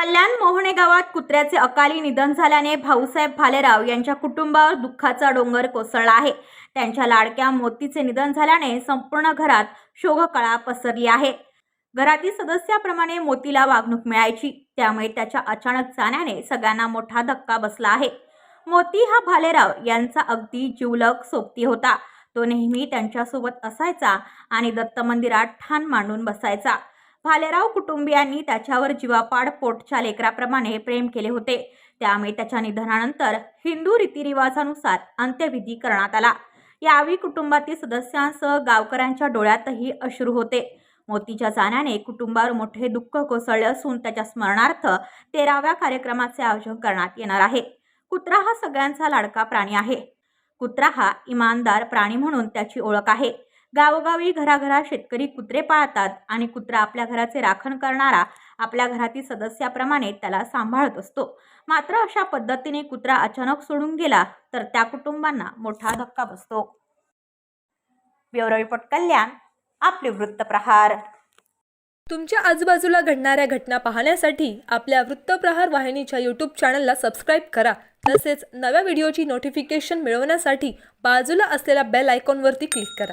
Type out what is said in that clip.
कल्याण मोहणे गावात कुत्र्याचे अकाली निधन झाल्याने भाऊसाहेब भालेराव यांच्या कुटुंबावर दुःखाचा डोंगर कोसळला आहे. त्यांच्या लाडक्या मोतीचे निधन झाल्याने संपूर्ण घरात शोककळा पसरली आहे. घरातील सदस्याप्रमाणे मोतीला वागणूक मिळायची. त्यामुळे त्याच्या अचानक जाण्याने सगळ्यांना मोठा धक्का बसला आहे. मोती हा भालेराव यांचा अगदी जिवलग सोबती होता. तो नेहमी त्यांच्यासोबत असायचा आणि दत्त मंदिरात ठाण मांडून बसायचा. भालेराव कुटुंबियांनी त्याच्यावर जीवापाड पोटच्या लेकराप्रमाणे प्रेम केले होते. त्यामुळे त्याच्या निधनानंतर हिंदू रीतिरिवाजानुसार अंत्यविधी करण्यात आला. यावेळी कुटुंबातील सदस्यांसह गावकऱ्यांच्या डोळ्यातही अश्रू होते. मोतीच्या जाण्याने कुटुंबावर मोठे दुःख कोसळले असून त्याच्या स्मरणार्थ तेराव्या कार्यक्रमाचे आयोजन करण्यात येणार आहे. कुत्रा हा सगळ्यांचा लाडका प्राणी आहे. कुत्रा हा इमानदार प्राणी म्हणून त्याची ओळख आहे. गावोगावी घराघरात शेतकरी कुत्रे पाळतात आणि कुत्रा आपल्या घराचे राखण करणारा आपल्या घरातील सदस्याप्रमाणे त्याला सांभाळत असतो. मात्र अशा पद्धतीने कुत्रा अचानक सोडून गेला तर त्या कुटुंबांना मोठा धक्का बसतो. ब्युरो रिपोर्ट कल्याण आपले वृत्तप्रहार. तुमच्या आजूबाजूला घडणाऱ्या घटना पाहण्यासाठी आपल्या वृत्तप्रहार वाहिनीच्या यूट्यूब चॅनलला सबस्क्राईब करा. तसेच नव्या व्हिडिओची नोटिफिकेशन मिळवण्यासाठी बाजूला असलेल्या बेल आयकॉनवरती क्लिक करा.